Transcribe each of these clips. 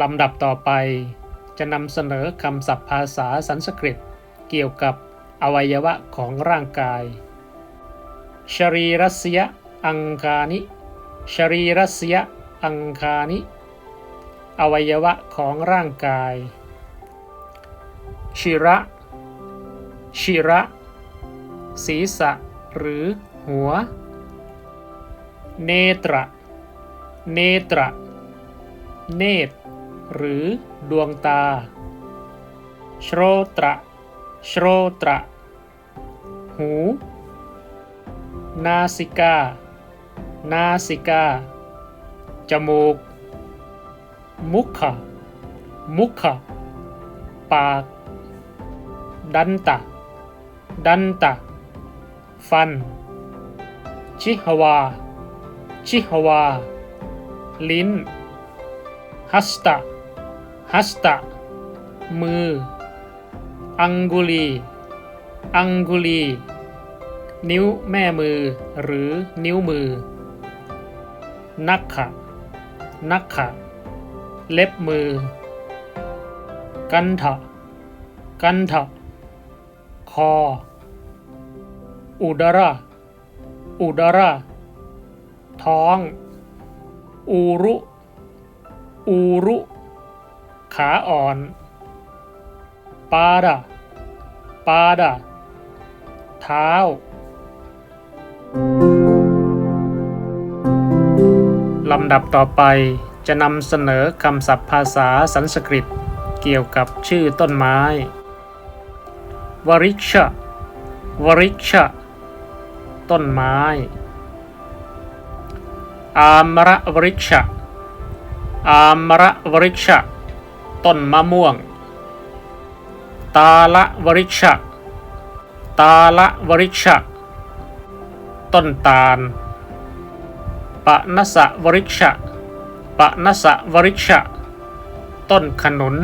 ลำดับต่อไปจะนำเสนอคำศัพท์ภาษาสันสกฤต เกี่ยวกับอวัยวะของร่างกายชรีรัสยะอังคานิชรีรัสยะอังคานิ อวัยวะของร่างกาย ชิระ ชิระ ศีรษะ หรือหัว เนตระ เนตระ เนตร หรือดวงตาชโรตระชโรตระ หู นาสิกา นาสิกา จมูก มุขะมุขะปาก ดันตะ ดันตะ ฟัน ชิฮวา ชิฮวา ลิ้นฮัสตะ ฮัสตะ มือ อังกุลี อังกุลี นิ้วแม่มือ หรือนิ้วมือ นักขะ นักขะ เล็บมือ กันทะ กันทะ คอ อุดระ อุดระ ท้อง อูรุ อูรุ ขาอ่อนปาดาปาดาเท้า ลำดับต่อไปจะนำเสนอคำศัพท์ภาษาสันสกฤตเกี่ยวกับชื่อต้นไม้ วริชะวริชะต้นไม้ อามระวริชะอามระวริชะ ต้นมะม่วง ตาละวริชะ ตาละวริชะ ต้นตาล ปะนสะวริชะ ปะนสะวริชะ ต้นขนุน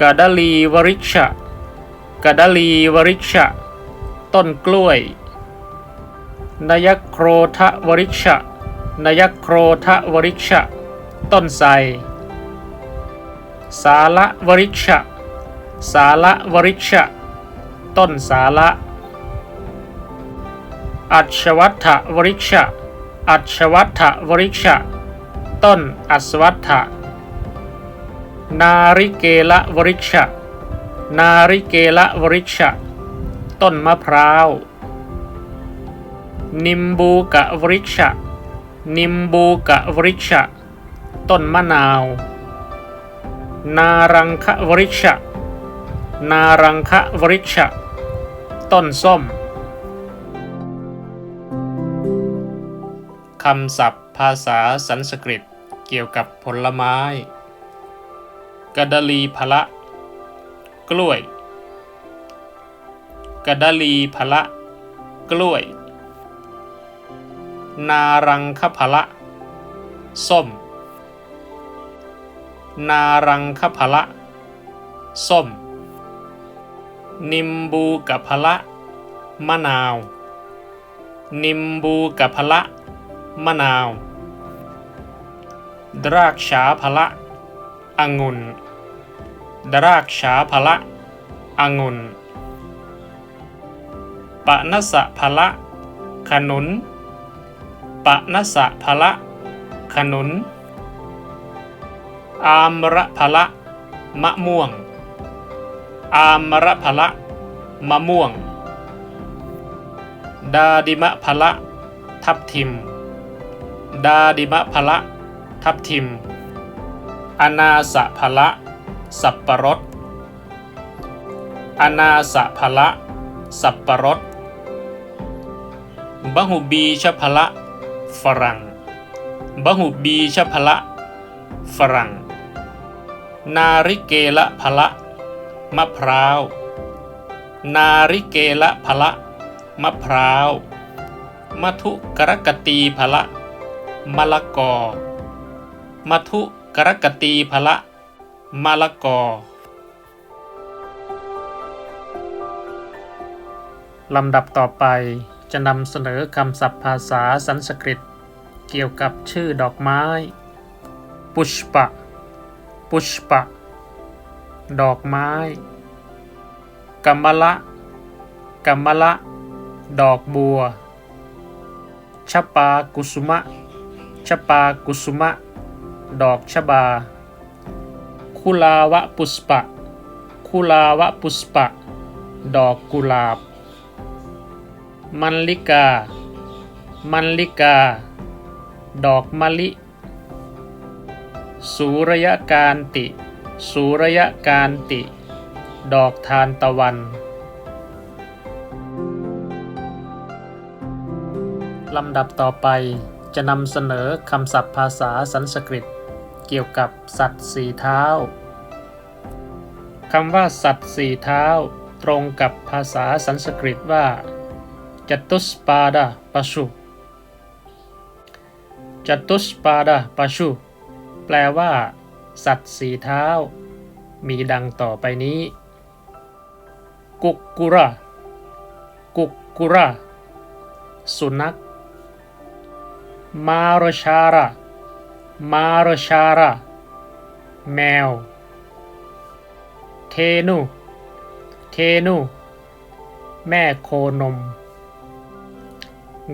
กะดลีวริชะกะดลีวริชะ ต้นกล้วย นยโครทวริชะนยโครทวริชะ ต้นไทร สาละวริชะสาละวริชะต้นสาละอัชวัฏฐวริชะอัชวัฏฐวริชะต้นอัศวัฏฐะนาริเกละวริชะนาริเกละวริชะต้นมะพร้าว นิมบูกะวริชะนิมบูกะวริชะต้นมะนาว นารังคะวริชะ นารังคะวริชะ ต้นส้ม คำศัพท์ภาษาสันสกฤตเกี่ยวกับผลไม้กะดลีพละ กล้วยกะดลีพละ กล้วย นารังคพละ ส้ม นารังคพละ ส้ม นิมบูกะพละ มะนาว นิมบูกะพละ มะนาว ดรากษาพละ องุ่น ดรากษาพละ องุ่นปะนสะพละ ขนุนปะนสะพละ ขนุน อามระพละ มะม่วง อามระพละ มะม่วง ดาดิมะพละ ทับทิม ดาดิมะพละ ทับทิม อนาสะพละ สับปะรด อนาสะพละ สับปะรดบหุบีชพละ ฝรั่งบหุบีชพละ ฝรั่ง นาริเกละพละมะพร้าว นาริเกละพละมะพร้าวมัทุกรกตีพละมะละกอมัทุกรกตีพละมะละกอลำดับต่อไปจะนำเสนอคำศัพท์ภาษาสันสกฤต เกี่ยวกับชื่อดอกไม้ ปุชปะ ปุชปะ ดอกไม้กัมมะละกัมมะละ ดอกบัวชปากุสุมะชปากุสุมะ ดอกชบา คุลาวะปุสปะ คุลาวะปุสปะ ดอกกุหลาบ มันลิกา มันลิกา ดอกมะลิ สุรยการติ สุรยการติ ดอกทานตะวันลำดับต่อไปจะนำเสนอคำศัพท์ภาษาสันสกฤต เกี่ยวกับสัตว์สีเท้าคำว่าสัตว์สี่เท้า ตรงกับภาษาสันสกฤตว่าจตุสปาดาปชุจตุสปาดาปชุ แปลว่า สัตว์สีเท้า มีดังต่อไปนี้ กุกกุระ กุกกุระ สุนัข มารชาระ มารชาระ แมว เทนุ เทนุ แม่โคนม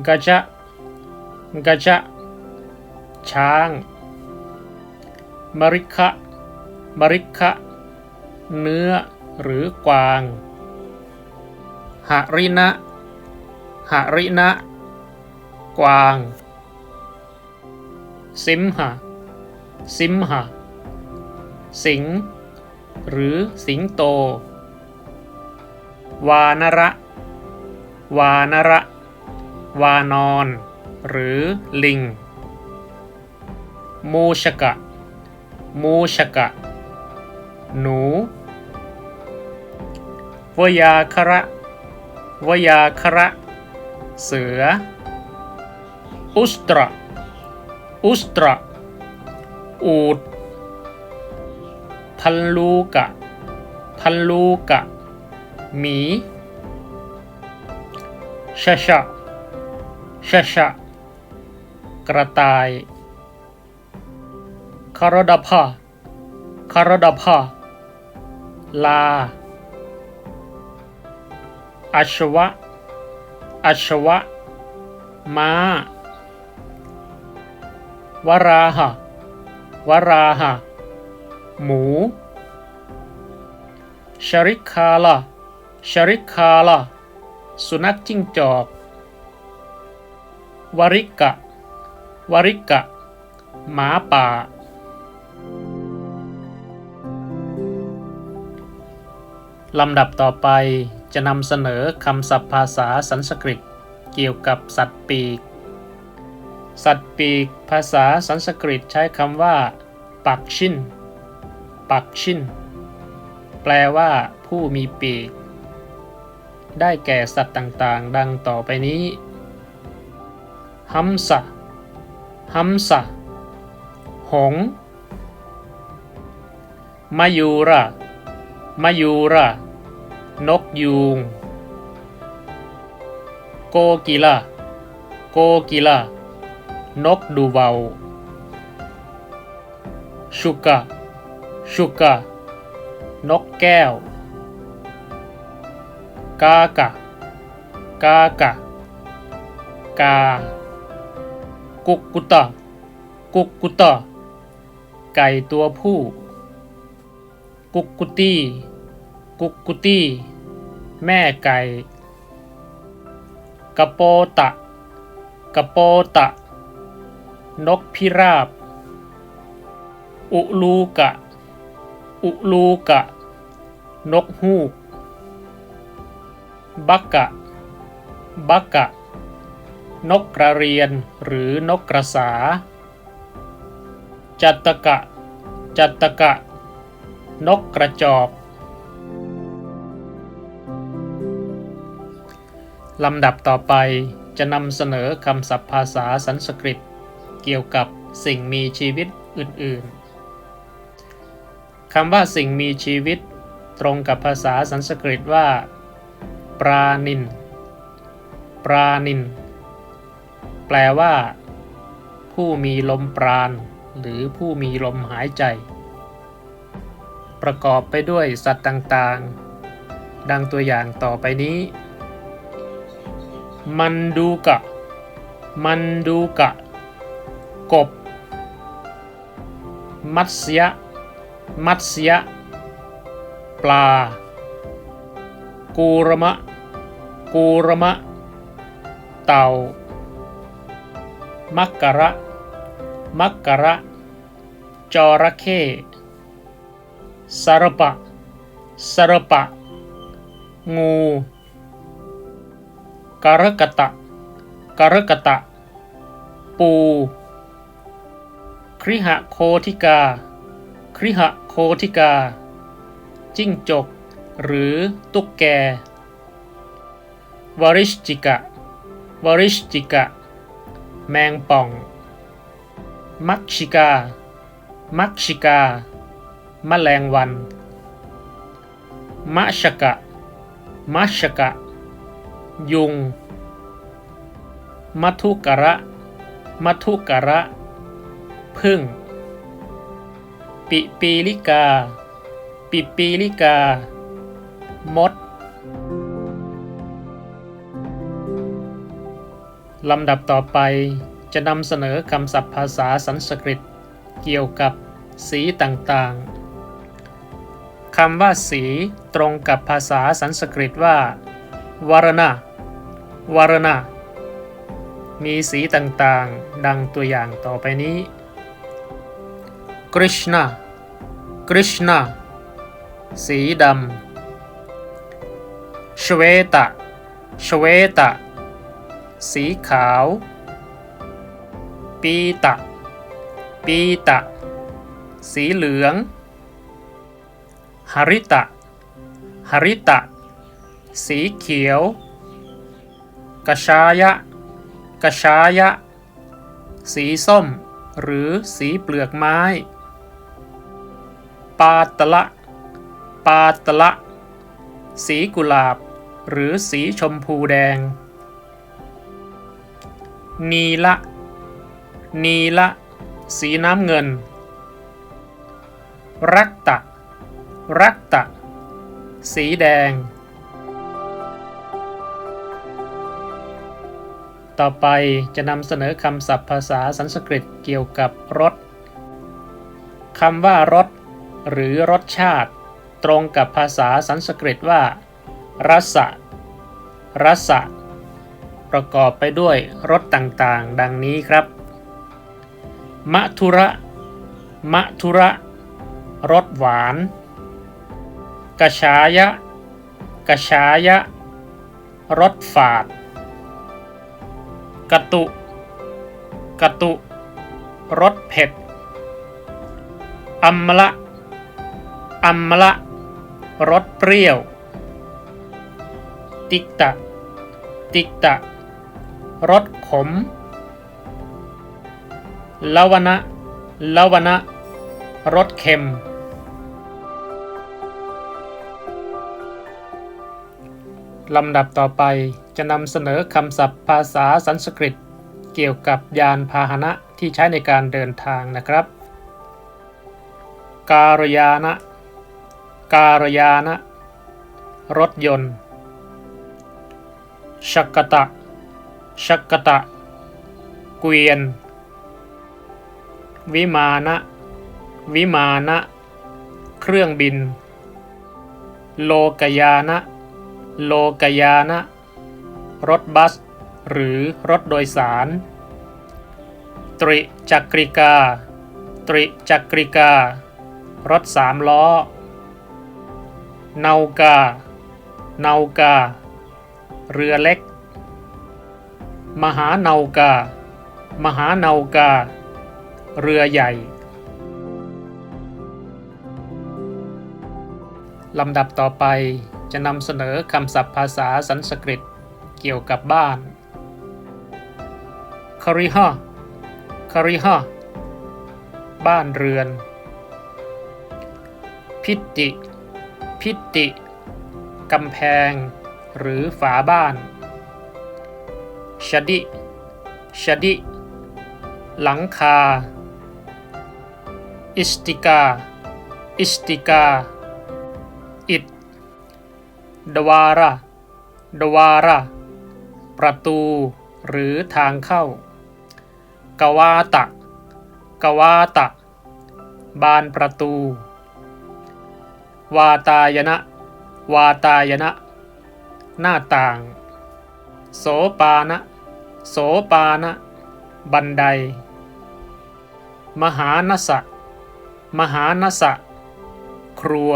กะจะกะจะช้าง มริคะมริคะเนื้อหรือกวางหรินะหรินะ กวาง สิมหะสิมหะ สิง หรือสิงโต วานระ วานระ วานอน หรือลิง มูชกะ มูชกะ หนู วยาคระ วยาคระ เสือ อุสตระอุสตระ อูด พันลูกะ พันลูกะ หมีชะชะชะชะกระต่าย คารดาภาคารดาภาลาอัชวะอัชวะ ม้า วราหะ วราหะ หมู ชริคาลาชริคาลาสุนัขจิ้งจอก วริกะ วริกะ หมาป่า ลำดับต่อไปจะนำเสนอคำศัพท์ภาษาสันสกฤต เกี่ยวกับสัตว์ปีก สัตว์ปีก ภาษาสันสกฤตใช้คำว่าปักชินปักชินแปลว่า ผู้มีปีก ได้แก่สัตว์ต่างๆ ดังต่อไปนี้หัมสะหัมสะหง์มายูระมายูระ นกยูง โกกิลาโกกิลานกดูเวาชุกะชุกะนกแก้ว กากะ กากะ กา กุกกุตะ กุกกุตะ ไก่ตัวผู้ กุกกุตี้ กุกกุตี้ แม่ไก่ กระโปตะ กระโปตะ นกพิราบ อุลูกะ อุลูกะ นกฮูก บักกะ บักกะ นกกระเรียนหรือนกกระสา จัตตกะ จัตตกะ นกกระจอก ลำดับต่อไปจะนำเสนอคำศัพท์ภาษาสันสกฤต เกี่ยวกับสิ่งมีชีวิตอื่น ๆ คำว่าสิ่งมีชีวิต ตรงกับภาษาสันสกฤตว่า ปรานิน ปรานิน แปลว่า ผู้มีลมปราณ หรือผู้มีลมหายใจ ประกอบไปด้วยสัตว์ต่าง ๆ ดังตัวอย่างต่อไปนี้ มันดูกะ มันดูกะ กบ มัตสยะ มัตสยะ ปลา กูรมะ กูรมะ เต่า มักกะระ มักกะระ จระเข้สารปะสารปะ งู กรกตะกรกตะ ปู คริหะโคทิกา คริหะโคทิกา จิ้งจก หรือตุ๊กแก วริชจิกะ วริชจิกะ แมงป่อง มักชิกา มักชิกา แมลงวันมะชกะมะชกะ ยุง มัทุกะระ มัทุกะระ พึ่ง ปิปีลิกา ปิปีลิกา มด ลำดับต่อไปจะนำเสนอคำศัพท์ภาษาสันสกฤต เกี่ยวกับสีต่างๆ คำว่าสีตรงกับภาษาสันสกฤตว่าวารณะ วารณะ มีสีต่างๆ ดังตัวอย่างต่อไปนี้กฤษณะกฤษณะสีดำชเวตะชเวตะ สีขาว ปีตะ ปีตะ สีเหลือง หริตะ หริตะ สีเขียว กชายะกชายะ สีส้ม หรือสีเปลือกไม้ ปาตละ ปาตละ สีกุหลาบ หรือสีชมพูแดง นีละ นีละ สีน้ำเงิน รักตะ รักตะ สีแดง ต่อไปจะนำเสนอคำศัพท์ภาษาสันสกฤตเกี่ยวกับรสคำว่ารสหรือรสชาติ ตรงกับภาษาสันสกฤตว่ารัสะรัสะประกอบไปด้วยรสต่างๆ ดังนี้ครับมะทุระมะทุระรสหวาน กระชายะกชายะรสฝาด กตุกตุรสเผ็ด อัมมละ อัมมละ รสเปรี้ยว ติกตะ ติกตะ รสขมลวนะลวนะ รสเค็ม ลำดับต่อไป จะนำเสนอคำศัพท์ภาษาสันสกฤต เกี่ยวกับยานพาหนะที่ใช้ในการเดินทางนะครับ การยานะ การยานะ รถยนต์ ชักกะตะ ชักกะตะ เกวียน วิมานะ วิมานะ เครื่องบิน โลกยานะ โลกยานะ รถบัส หรือรถโดยสาร ตริจักริกา ตริจักริกา รถสามล้อ เนากา เนากา เรือเล็ก มหาเนากา มหาเนากา เรือใหญ่ลำดับต่อไปจะนำเสนอคำศัพท์ภาษาสันสกฤต กี่ยวกับบ้านคาริฮะคาริฮะบ้านเรือน พิติ พิติกำแพง หรือฝาบ้านชดิชดิ หลังคา อิสติกา อิสติกา อิดดวาระ ดวาระ ประตูหรือทางเข้ากวาตะกวาตะ บานประตู วาตายนะ วาตายนะ หน้าต่าง โสปานะ โสปานะ บันได มหานสะ มหานสะ ครัว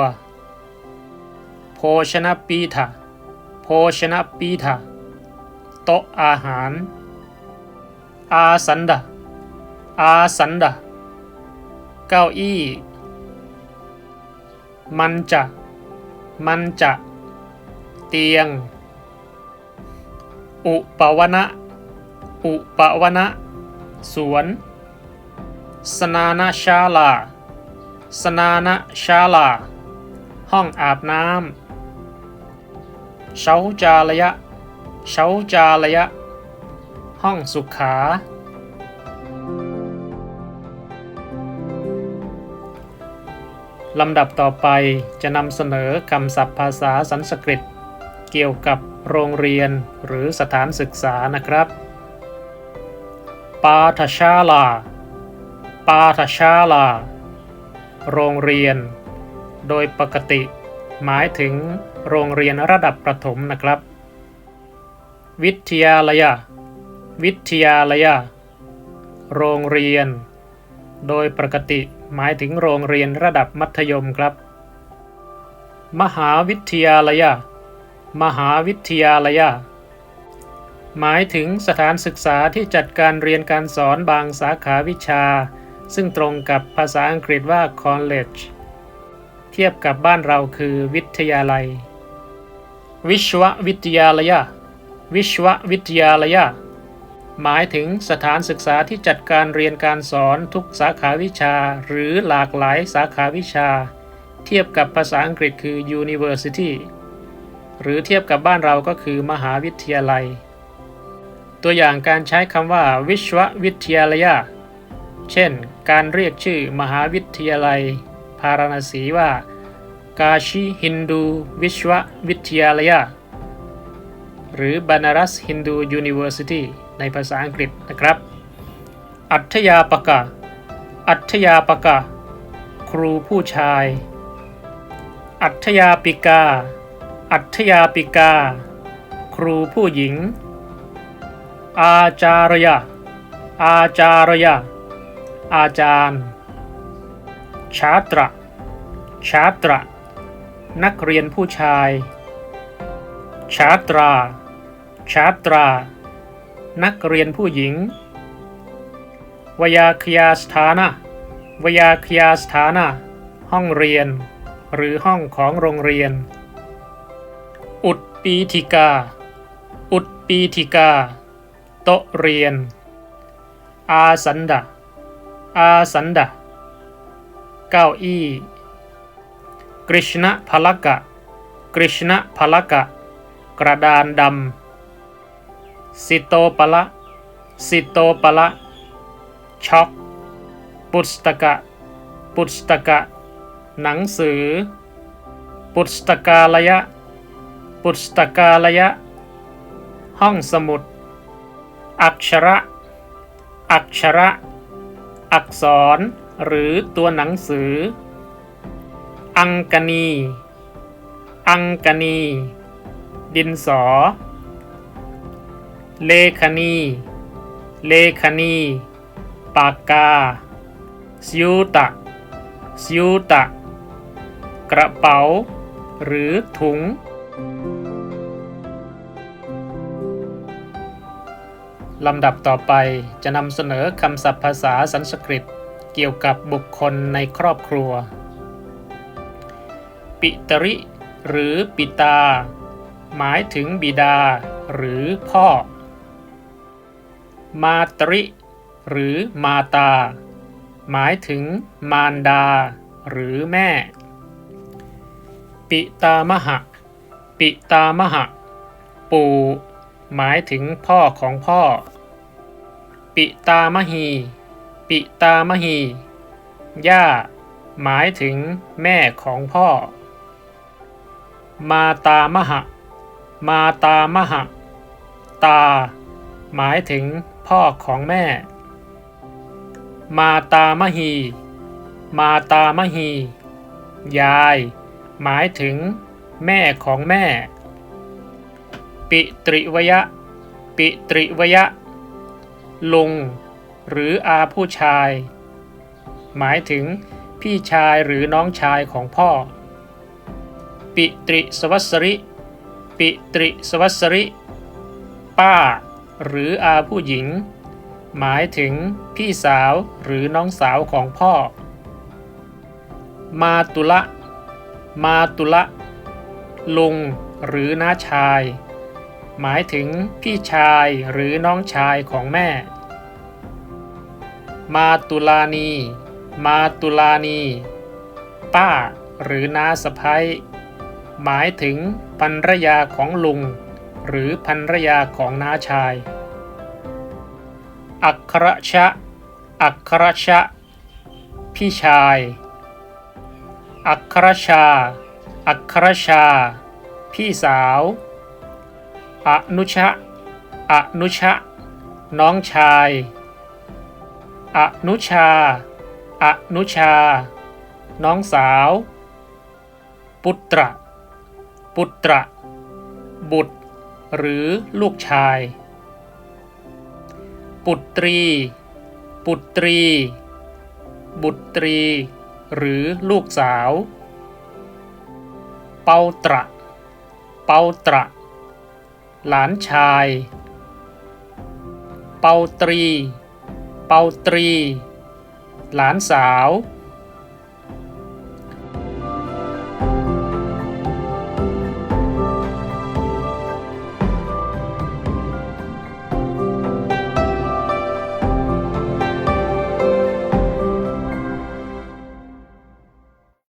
โภชนปีถะโภชนปีถะ ต๊ะอาหาร อาสันดาอาสันดาเก้าอี้ มันจะ มันจะ เตียง อุปวนะ อุปวนะ สวน สนานาชาลา สนานาชาลา ห้องอาบน้ำเชาจาระยะ เชาจาระยะ ห้องสุขา ลำดับต่อไปจะนำเสนอคำศัพท์ภาษาสันสกฤต เกี่ยวกับโรงเรียนหรือสถานศึกษานะครับ ปาทชาลา ปาทชาลา โรงเรียน โดยปกติ หมายถึงโรงเรียนระดับประถมนะครับ วิทยาลัยวิทยาลัยโรงเรียน โดยปกติหมายถึงโรงเรียนระดับมัธยมครับ มหาวิทยาลัยมหาวิทยาลัยหมายถึงสถานศึกษาที่จัดการเรียนการสอนบางสาขาวิชา ซึ่งตรงกับภาษาอังกฤษว่า college เทียบกับบ้านเราคือวิทยาลัย วิชววิทยาลัย วิชววิทยาลัยหมายถึงสถานศึกษาที่จัดการเรียนการสอนทุกสาขาวิชา หรือหลากหลายสาขาวิชา เทียบกับภาษาอังกฤษคือ university หรือเทียบกับบ้านเราก็คือมหาวิทยาลัย ตัวอย่างการใช้คำว่า วิชววิทยาลัยเช่น การเรียกชื่อมหาวิทยาลัย พาราณสีว่ากาชิฮินดู วิชววิทยาลัย หรือ Banaras Hindu University ในภาษาอังกฤษนะครับ อัธยาปกะ อัธยาปกะ ครูผู้ชาย อัธยาปิกา อัธยาปิกา ครูผู้หญิง อาจารยะ อาจารยะ อาจารย์ชาตระชาตระนักเรียนผู้ชาย ชาตรา ชาตรา นักเรียนผู้หญิง วยาคยาสถานะวยาคยาสถานะ ห้องเรียน หรือห้องของโรงเรียน อุดปีธิกา อุดปีธิกา โตเรียน อาสันดาอาสันดาเก้าอี้กฤษณพลกะกฤษณพลกะ กระดานดำ สิโตปละ สิโตปละ ช็อก ปุสตกะ ปุสตกะ หนังสือ ปุสตกาลยะ ปุสตกาลยะ ห้องสมุด อักษระ อักษระ อักษร หรือตัวหนังสือ อังกนี อังกนี ดินสอ เลขนี เลขนี ปากกา ซิวตะ ซิวตะ กระเป๋า หรือถุง ลำดับต่อไปจะนำเสนอคำศัพท์ภาษาสันสกฤตเกี่ยวกับบุคคลในครอบครัว ปิตริ หรือปิตา หมายถึงบิดา หรือพ่อ มาตริ หรือมาตา หมายถึงมารดา หรือแม่ ปิตามหะ ปิตามหะ ปู่ หมายถึงพ่อของพ่อ ปิตามหี ปิตามหี ย่า หมายถึงแม่ของพ่อ มาตามหะ มาตามหะ ตา หมายถึง พ่อของแม่ มาตามหี มาตามหี ยาย หมายถึงแม่ของแม่ ปิตริวยะ ปิตริวยะ ลุง หรืออาผู้ชาย หมายถึงพี่ชายหรือน้องชายของพ่อ ปิตริสวัสริ ปิตริสวัสริ ป้า หรืออาผู้หญิง หมายถึงพี่สาวหรือน้องสาวของพ่อ มาตุละ มาตุละ ลุงหรือน้าชาย หมายถึงพี่ชายหรือน้องชายของแม่ มาตุลานี มาตุลานี ป้าหรือน้าสะพ้ยหมายถึงภรรยาของลุง หรือภรรยาของน้าชาย อัครชะ อัครชะ พี่ชาย อัครชา อัครชา พี่สาว อนุชะ อนุชะ น้องชาย อนุชา อนุชา น้องสาว ปุตระปุตระบุตร หรือลูกชาย ปุตรี ปุตรี บุตรี หรือลูกสาว เปาตระ เปาตระ หลานชาย เปาตรี เปาตรี หลานสาว